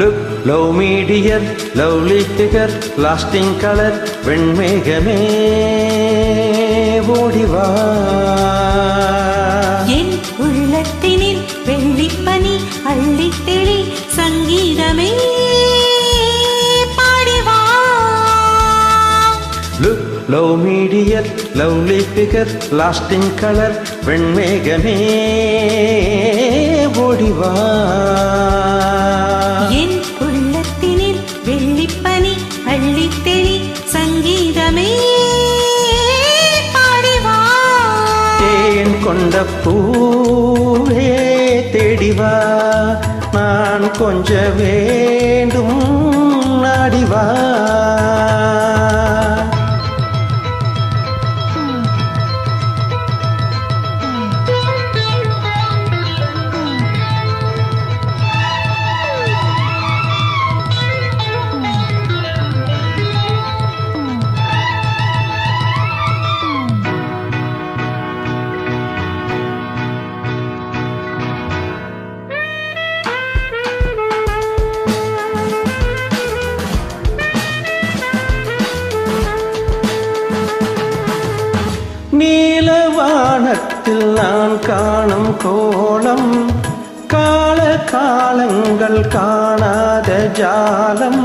Look love me dear lovely figure lasting colour வெண்மேகமே ஓடிவா என் உள்ளத்தினில் வெள்ளிப்பனி அள்ளித்தெளி சங்கீதமே பாடிவா look love me dear lovely figure lasting colour வெண்மேகமே ஓடிவா கொண்ட பூவே தேடிவா. நான் கொஞ்ச வேண்டும் நாடிவா. காலத்தில் நான் காணும் கோலம் கால காலங்கள் காணாத ஜாலம்.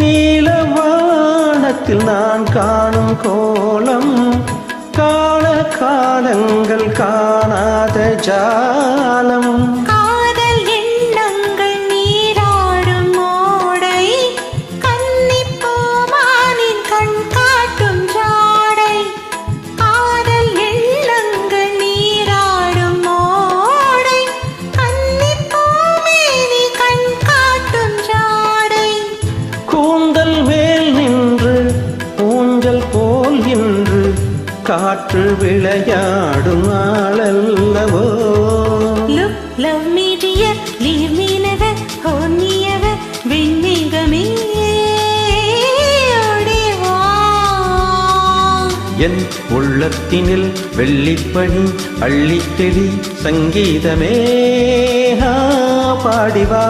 நீலவானத்தில் நான் காணும் கோலம் கால காலங்கள் காணாத ஜாலம். காற்று விளையாடும் நாளல்லவோ look love me dear leave me never hold me ever விண்மேகமே ஓடி வா என் உள்ளத்தினில் வெள்ளிப்பணி அள்ளித்தெளி சங்கீதமே. பாடிவா.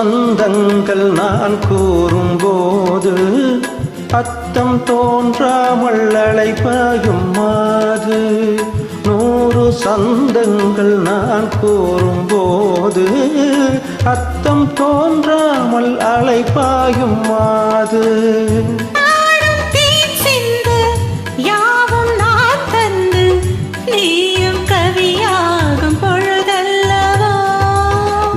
சொந்தங்கள் நான் கூறும்போது அத்தம் தோன்றாமல் அழைப்பாயும் மாது நூறு சந்தங்கள் நான் கூறும்போது அத்தம் தோன்றாமல் அழைப்பாயும் மாது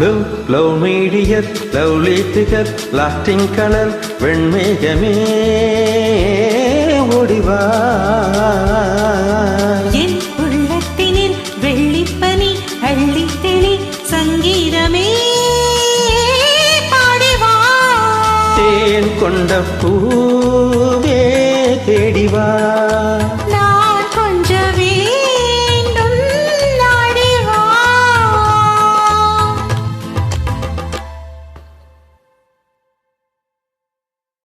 love love me dear lovely figure lasting colour வெண்மேகமே ஓடிவா. என் உள்ளத்தினில் வெள்ளிப்பனி அள்ளித்தெளி சங்கீதமே பாடிவா. தேன் கொண்ட பூ